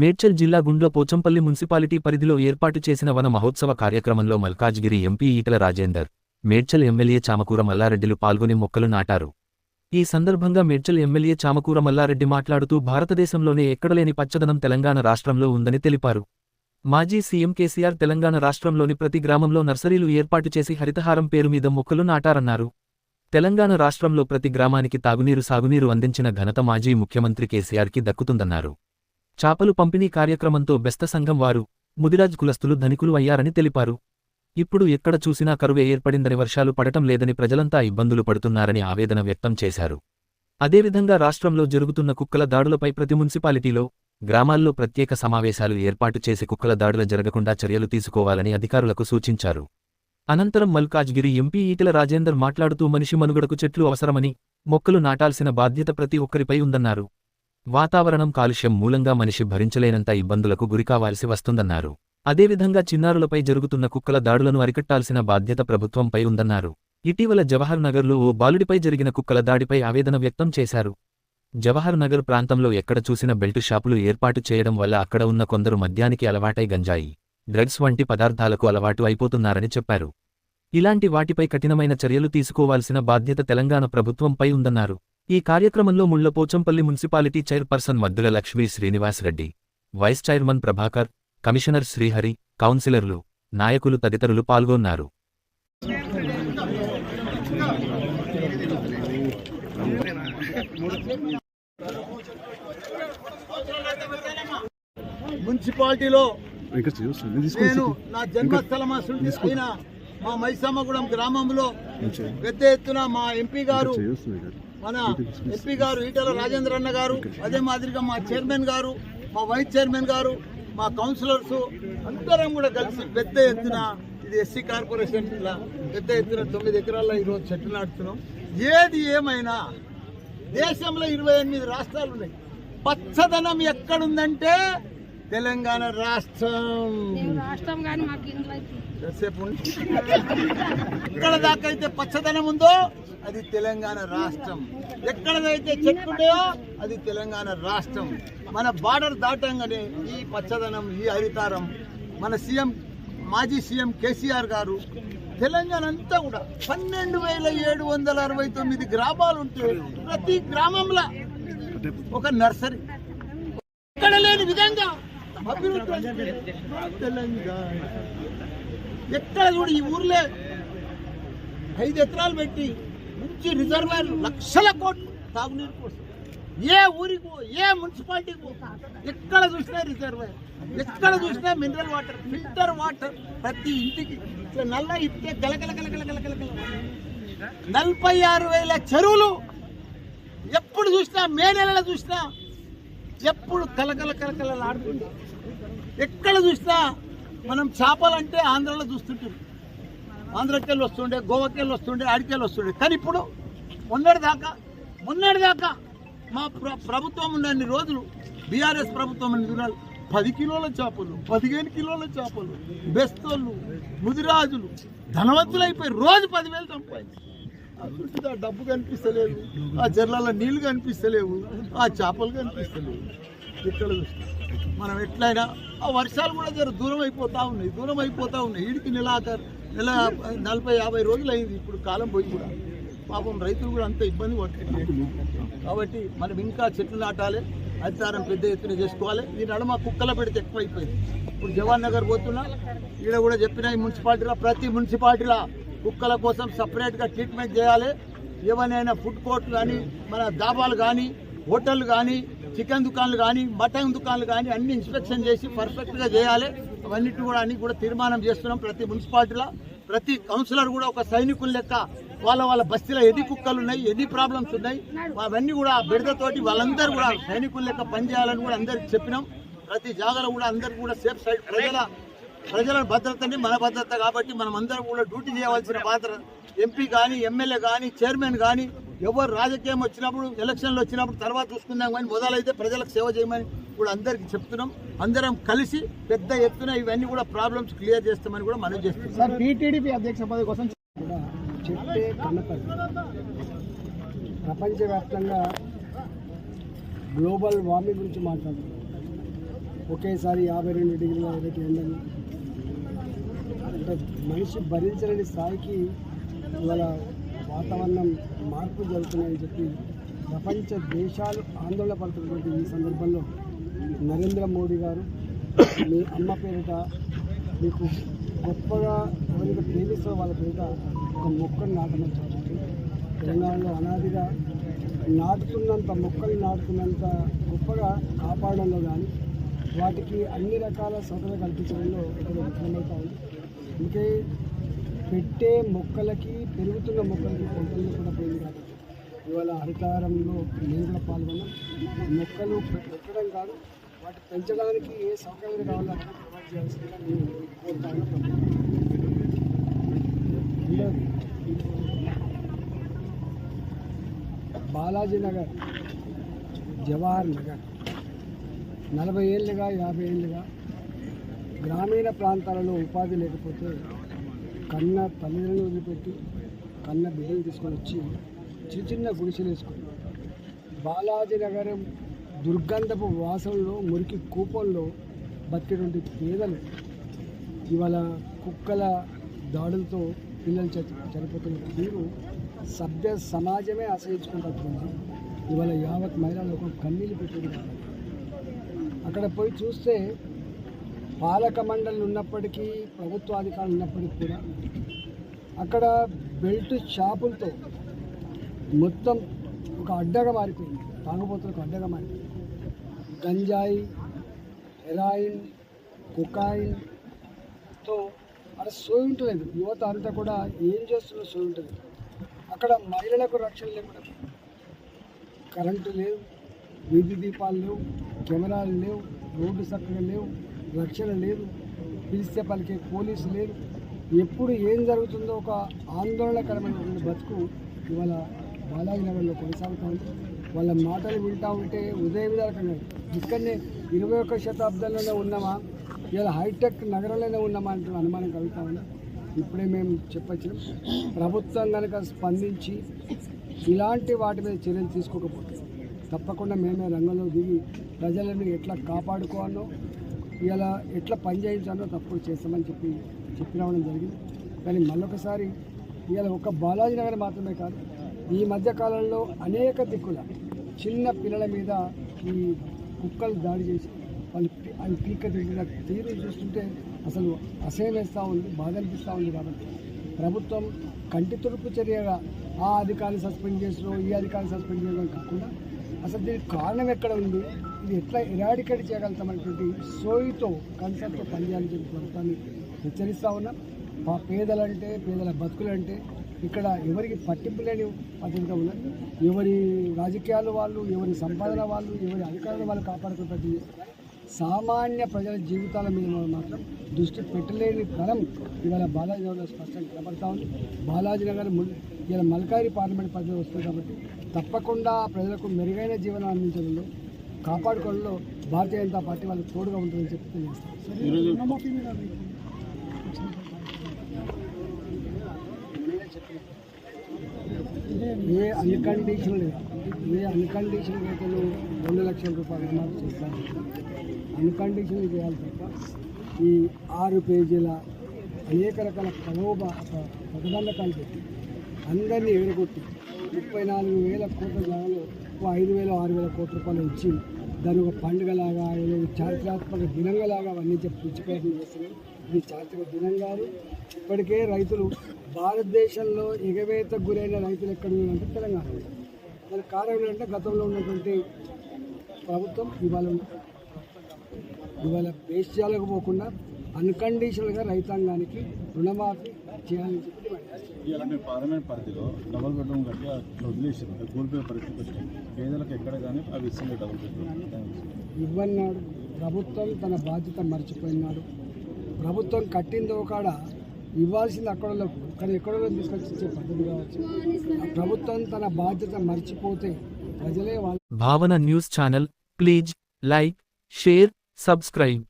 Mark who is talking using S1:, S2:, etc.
S1: మేడ్చల్ జిల్లా గుండ్ల పోచంపల్లి మున్సిపాలిటీ పరిధిలో ఏర్పాటు చేసిన వన మహోత్సవ కార్యక్రమంలో మల్కాజ్గిరి ఎంపీ ఈటల రాజేందర్ మేడ్చల్ ఎమ్మెల్యే చామకూర మల్లారెడ్డిలు పాల్గొని మొక్కలు నాటారు. ఈ సందర్భంగా మేడ్చల్ ఎమ్మెల్యే చామకూర మల్లారెడ్డి మాట్లాడుతూ భారతదేశంలోనే ఎక్కడలేని పచ్చదనం తెలంగాణ రాష్ట్రంలో ఉందని తెలిపారు. మాజీ సీఎం కేసీఆర్ తెలంగాణ రాష్ట్రంలోని ప్రతి గ్రామంలో నర్సరీలు ఏర్పాటు చేసి హరితహారం పేరు మీద మొక్కలు నాటారన్నారు. తెలంగాణ రాష్ట్రంలో ప్రతి గ్రామానికి తాగునీరు సాగునీరు అందించిన ఘనత మాజీ ముఖ్యమంత్రి కేసీఆర్కి దక్కుతుందన్నారు. చాపలు పంపిణీ కార్యక్రమంతో బెస్త సంఘం వారు ముదిరాజ్ కులస్తులు ధనికులు అయ్యారని తెలిపారు. ఇప్పుడు ఎక్కడ చూసినా కరువే ఏర్పడిందని వర్షాలు పడటం లేదని ప్రజలంతా ఇబ్బందులు పడుతున్నారని ఆవేదన వ్యక్తం చేశారు. అదేవిధంగా రాష్ట్రంలో జరుగుతున్న కుక్కల దాడులపై ప్రతి మున్సిపాలిటీలో గ్రామాల్లో ప్రత్యేక సమావేశాలు ఏర్పాటు చేసి కుక్కల దాడులు జరగకుండా చర్యలు తీసుకోవాలని అధికారులకు సూచించారు. అనంతరం మల్కాజ్గిరి ఎంపీ ఈటెల రాజేందర్ మాట్లాడుతూ మనిషి మనుగడకు చెట్లు అవసరమని మొక్కలు నాటాల్సిన బాధ్యత ప్రతి ఒక్కరిపై ఉందన్నారు. వాతావరణం కాలుష్యం మూలంగా మనిషి భరించలేనంత ఇబ్బందులకు గురికావాల్సి వస్తుందన్నారు. అదేవిధంగా చిన్నారులపై జరుగుతున్న కుక్కల దాడులను అరికట్టాల్సిన బాధ్యత ప్రభుత్వంపై ఉందన్నారు. ఇటీవల జవహర్ నగర్లో ఓ బాలుడిపై జరిగిన కుక్కల దాడిపై ఆవేదన వ్యక్తం చేశారు. జవహర్ నగర్ ప్రాంతంలో ఎక్కడ చూసిన బెల్టు షాపులు ఏర్పాటు చేయడం వల్ల అక్కడ ఉన్న కొందరు మద్యానికి అలవాటై గంజాయి డ్రగ్స్ వంటి పదార్థాలకు అలవాటు అయిపోతున్నారని చెప్పారు. ఇలాంటి వాటిపై కఠినమైన చర్యలు తీసుకోవాల్సిన బాధ్యత తెలంగాణ ప్రభుత్వంపై ఉందన్నారు. ఈ కార్యక్రమంలో Mullapochampally municipality chairperson Maddula Lakshmi Srinivas Reddy vice chairman Prabhakar commissioner Srihari కౌన్సిలర్లు నాయకులు తదితరులు పాల్గొన్నారు.
S2: మున్సిపాలిటీలో నేను నా జన్మస్థలం
S3: తీసుకో.
S2: అయిన మా మైసమ్మగూడెం గ్రామంలో పెద్ద ఎత్తున మా ఎంపీ గారు మన ఎంపీ గారు ఈటల రాజేంద్ర అన్న గారు అదే మాదిరిగా మా చైర్మన్ గారు మా వైస్ చైర్మన్ గారు మా కౌన్సిలర్స్ అందరం కూడా కలిసి పెద్ద ఎత్తున ఇది ఎస్సీ కార్పొరేషన్ ఇలా పెద్ద ఎత్తున తొమ్మిది ఎకరాల్లో ఈరోజు చెట్లు నాటుతున్నాం. ఏది ఏమైనా దేశంలో ఇరవై ఎనిమిది రాష్ట్రాలు ఉన్నాయి. పచ్చదనం ఎక్కడుందంటే తెలంగాణ రాష్ట్రం.
S4: రాష్ట్రం కానీ మాకు ఇంట్లో
S2: ఎక్కడ దాకా అయితే పచ్చదనం ఉందో అది తెలంగాణ రాష్ట్రం. ఎక్కడైతే చెట్లు ఉన్నాయో అది తెలంగాణ రాష్ట్రం. మన బార్డర్ దాటంగానే ఈ పచ్చదనం ఈ హరితారం మన సీఎం మాజీ సీఎం కేసీఆర్ గారు తెలంగాణ అంతా కూడా పన్నెండు వేల ఏడు వందల అరవై తొమ్మిది గ్రామాలు ఉంటే ప్రతి గ్రామంలో ఒక నర్సరీ. ఎక్కడ లేని విధంగా అభివృద్ధి తెలంగాణ. ఎక్కడ చూడు ఈ ఊర్లే ఐదు ఎకరాలు పెట్టి మంచి రిజర్వాయర్ లక్షల కోట్లు తాగునీరు కోసం. ఏ ఊరికో ఏ మున్సిపాలిటీకి ఎక్కడ చూసినా రిజర్వాయర్ ఎక్కడ చూసినా మినరల్ వాటర్ ఫిల్టర్ వాటర్ ప్రతి ఇంటికి. ఇట్లా నల్ల ఇస్తే గలగల గలగల గలగల నలభై ఆరు వేల చెరువులు ఎప్పుడు చూసినా మే నెలలో చూసినా ఎప్పుడు కలకల కలకల ఆడుతుంది ఎక్కడ చూసినా మనం చేపలంటే ఆంధ్రలో చూస్తుంటాం ఆంధ్రకెళ్ళి వస్తుండే గోవాకెళ్ళి వస్తుండే ఆడికెళ్ళి వస్తుండే. కానీ ఇప్పుడు మొన్నటిదాకా మొన్నటిదాకా మా ప్ర ప్రభుత్వం ఉన్నన్ని రోజులు బీఆర్ఎస్ ప్రభుత్వం అన్ని దినాలు పది కిలోల చేపలు పదిహేను కిలోల చేపలు బెస్తోళ్ళు ముదిరాజులు ధనవంతులు అయిపోయి రోజు పదివేలు సంపాదించి. ఆ డబ్బు కనిపిస్తలేదు ఆ జర్లలో నీళ్ళు కనిపిస్తలేవు ఆ చేపలు కనిపిస్తలేవు. ఇక్కడ చూస్తాం మనం ఎట్లయినా ఆ వర్షాలు కూడా జర దూరం అయిపోతా ఉన్నాయి దూరం అయిపోతా ఉన్నాయి. వీడికి నెలాఖరు నెల నలభై యాభై రోజులు అయింది ఇప్పుడు కాలం పోయి కూడా. పాపం రైతులు కూడా అంత ఇబ్బంది పడుతుంది కాబట్టి మనం ఇంకా చెట్లు నాటాలి అధికారం పెద్ద ఎత్తున చేసుకోవాలి. ఈ నడమ కుక్కల పెడితే ఎక్కువైపోయింది. ఇప్పుడు జవాన్ నగర్ పోతున్నా ఈడ కూడా చెప్పిన ఈ మున్సిపాలిటీలో ప్రతి మున్సిపాలిటీలో కుక్కల కోసం సపరేట్గా ట్రీట్మెంట్ చేయాలి. ఏమైనా ఫుడ్ కోర్ట్ కానీ మన దాబాలు కానీ హోటళ్ళు కానీ చికెన్ దుకాన్లు కానీ మటన్ దుకాన్లు కానీ అన్ని ఇన్స్పెక్షన్ చేసి పర్ఫెక్ట్గా చేయాలి. అవన్నిటి కూడా అన్ని కూడా తీర్మానం చేస్తున్నాం ప్రతి మున్సిపాలిటీలో. ప్రతి కౌన్సిలర్ కూడా ఒక సైనికుల లెక్క వాళ్ళ వాళ్ళ బస్తీలో ఎన్ని కుక్కలు ఉన్నాయి ఎన్ని ప్రాబ్లమ్స్ ఉన్నాయి అవన్నీ కూడా బిడతతోటి వాళ్ళందరూ కూడా సైనికుల లెక్క పనిచేయాలని కూడా అందరికి చెప్పినాం. ప్రతి జాగాలో కూడా అందరు కూడా సేఫ్ సైడ్ ప్రజల ప్రజల భద్రతని మన భద్రత కాబట్టి మనం అందరం కూడా డ్యూటీ చేయవలసిన బాధ్యత. ఎంపీ కానీ ఎమ్మెల్యే కానీ చైర్మన్ కానీ ఎవరు రాజకీయం వచ్చినప్పుడు ఎలక్షన్లు వచ్చినప్పుడు తర్వాత చూసుకుందాం కానీ మొదలైతే ప్రజలకు సేవ చేయమని కూడా అందరికీ చెప్తున్నాం. అందరం కలిసి పెద్ద ఎత్తున ఇవన్నీ కూడా ప్రాబ్లమ్స్ క్లియర్ చేస్తామని కూడా మనం చేస్తున్నాం.
S5: సార్ టీటీడీపీ అధ్యక్ష పదవి కోసం కనపడి ప్రపంచవ్యాప్తంగా గ్లోబల్ వార్మింగ్ గురించి మాట్లాడుతున్నాం. ఒకేసారి యాభై రెండు డిగ్రీల ఇరవై ఎండలు అంటే మనిషి భరించలేని స్థాయికి ఇవాళ వాతావరణం మార్పులు జరుగుతున్నాయని చెప్పి ప్రపంచ దేశాలు ఆందోళన పడుతున్నటువంటి ఈ సందర్భంలో నరేంద్ర మోడీ గారు మీ అమ్మ పేరిట మీకు గొప్పగా ఎవరికి ప్రేమిస్తారో వాళ్ళ పేరిట ఒక మొక్కను నాటమని చెప్పండి తెలంగాణలో అనాదిగా నాటుతున్నంత మొక్కలు నాటుతున్నంత గొప్పగా కాపాడంలో కానీ వాటికి అన్ని రకాల సౌకర్యాలు కల్పించడంలో ఇక్కడ విఫలమవుతా ఉంది. ఇంకే పెట్టే మొక్కలకి పెరుగుతున్న మొక్కలకి కొంతలో కూడా పోయింది కాబట్టి ఇవాళ హరితారంలో నేను కూడా పాల్గొన్నాం మొక్కలు పెట్టడం కాదు వాటి పెంచడానికి ఏ సౌకర్యం కావాలో అక్కడ ప్రొవైడ్ చేయాల్సిందిగా నేను కోరుతాను. బాలాజీ నగర్ జవహర్ నగర్. నలభై ఏళ్ళుగా యాభై ఏళ్ళుగా గ్రామీణ ప్రాంతాలలో ఉపాధి లేకపోతే కన్న తల్లిదండ్రులు వదిలిపెట్టి కన్న బిడ్డలు తీసుకొని వచ్చి చిన్న చిన్న గుడిసెలు వేసుకుని బాలాజీ నగరం దుర్గంధపు వాసనలో మురికి కూపంలో బతికేటువంటి పేదలు ఇవాళ కుక్కల దాడులతో పిల్లలు చనిపోతున్న తీరు సభ్య సమాజమే ఆశ్రయించుకుంటుంది ఇవాళ యావత్ మహిళలు ఒక కన్నీళ్ళు పెట్టుకుంటారు అక్కడ పోయి చూస్తే పాలక మండలి ఉన్నప్పటికీ ప్రభుత్వ అధికారులు ఉన్నప్పటికీ కూడా అక్కడ బెల్ట్ షాపులతో మొత్తం ఒక అడ్డగా మారిపోయింది. తాగుబోతులకు అడ్డగా మారిపోయింది. గంజాయి హెరాయిన్ కుకాయిన్తో అక్కడ సోయి ఉంటలేదు. యువత అంతా కూడా ఏం చేస్తున్న సోయి ఉంటుంది అక్కడ మహిళలకు రక్షణ లేకుండా కరెంటు లేవు వీధి దీపాలు లేవు కెమెరాలు లేవు రోడ్డు చక్కగా లేవు. రక్షణ లేదు. పిలిస్తే పలికే పోలీసు లేరు. ఎప్పుడు ఏం జరుగుతుందో ఒక ఆందోళనకరమైనటువంటి బతుకు ఇవాళ బాలాజీ నగర్లో కొనసాగుతూ ఉంది. వాళ్ళ మాటలు వింటూ ఉంటే ఉదయం రకంగా ఇక్కడనే ఇరవై ఒక్క శతాబ్దంలోనే ఉన్నామా? ఇలా హైటెక్ నగరంలోనే ఉన్నామా అంటూ అనుమానం కలుగుతా ఉంది. ఇప్పుడే మేము చెప్పొచ్చినాం. ప్రభుత్వం కనుక స్పందించి ఇలాంటి వాటి మీద చర్యలు తీసుకోకపోతే తప్పకుండా మేమే రంగంలో దిగి ప్రజలను ఎట్లా కాపాడుకోవాలో ఇలా ఎట్లా పని చేయించాలో తప్పుడు చేస్తామని చెప్పి చెప్పి రావడం జరిగింది. కానీ మళ్ళొకసారి ఇవాళ ఒక బాలాజీ నగర్ మాత్రమే కాదు ఈ మధ్య కాలంలో అనేక దిక్కుల చిన్న పిల్లల మీద ఈ కుక్కలు దాడి చేసి వాళ్ళు అవి పీక తిరిగిన తీరు చూస్తుంటే అసలు అసహ్యం వేస్తూ ఉంది బాధ అనిపిస్తూ ఉంది కాబట్టి. ప్రభుత్వం కంటి తుడుపు చర్యగా ఆ అధికారిని సస్పెండ్ చేసినో ఈ అధికారిని సస్పెండ్ చేయడం కాకుండా అసలు దీనికి కారణం ఎక్కడ ఉంది? ఇది ఎట్లా ఎరాడికేట్ చేయగలుగుతామనేటువంటి సోయితో కన్సెప్ట్తో పనిచేయాలని చెప్పి ప్రభుత్వాన్ని హెచ్చరిస్తూ ఉన్నాం. మా పేదలంటే పేదల బతుకులంటే ఇక్కడ ఎవరికి పట్టింపు లేని పద్ధతిగా ఉన్నది ఎవరి రాజకీయాలు వాళ్ళు ఎవరి సంపాదన వాళ్ళు ఎవరి అధికారులు వాళ్ళు కాపాడుకున్నట్టు సామాన్య ప్రజల జీవితాల మీద మాత్రం దృష్టి పెట్టలేని కరం ఇవాళ బాలాజీ నగర్ స్పష్టంగా కనబడతా ఉంది. బాలాజీ నగర్ ఇలా మల్కారి పార్లమెంట్ పరిధిలో వస్తుంది కాబట్టి తప్పకుండా ప్రజలకు మెరుగైన జీవనం అందించడంలో కాపాడుకోవడంలో భారతీయ జనతా పార్టీ వాళ్ళకి తోడుగా ఉంటుందని చెప్పి ఏ అన్కండిషన్ లేదు? ఏ అన్కండిషన్ అయితే రెండు లక్షల రూపాయలు అమౌంట్ చేస్తాను అన్కండిషన్ చేయాలి తప్ప ఈ ఆరు పేజీల అనేక రకాల ప్రలోభ ప్రతిబంధకాలు పెట్టి అందరినీ ఎగరగొట్టి ముప్పై నాలుగు వేల కోట్ల జాగాలో ఐదు వేల ఆరు వేల కోట్ల రూపాయలు ఇచ్చి దాని ఒక పండుగలాగా ఏదో చారిత్రాత్మక దినంగాలాగా అవన్నీ చెప్పి పిచ్చి ప్రయత్నం ఇది చారిత్రక దినం కాదు. ఇప్పటికే రైతులు భారతదేశంలో ఎగవేత గురైన రైతులు ఎక్కడ ఉన్నారంటే తెలంగాణ దాని కారణం ఏంటంటే గతంలో ఉన్నటువంటి ప్రభుత్వం ఇవాళ ఇవాళ వేశ్యాలకు పోకుండా అన్కండిషనల్గా రైతాంగానికి రుణమాఫీ
S3: ఇవాళ మేము పార్లమెంట్ పరిధిలో డబుల్ బెడ్రూమ్ కట్టి అది కోల్పోయే పరిస్థితి వచ్చింది. పేదలకు ఎక్కడ కానీ అవి ఇస్తుంది డబుల్ బెడ్రూమ్
S5: ఇవ్వన్నాడు. ప్రభుత్వం తన బాధ్యత మర్చిపోయినాడు. ప్రభుత్వం కట్టిందో కాడ ఇవ్వాల్సింది అక్కడలకు కానీ ఎక్కడో తీసుకొచ్చి పద్ధతి కావచ్చు. ప్రభుత్వం తన బాధ్యత మర్చిపోతే ప్రజలే వాళ్ళ
S1: భావన news channel please like share subscribe.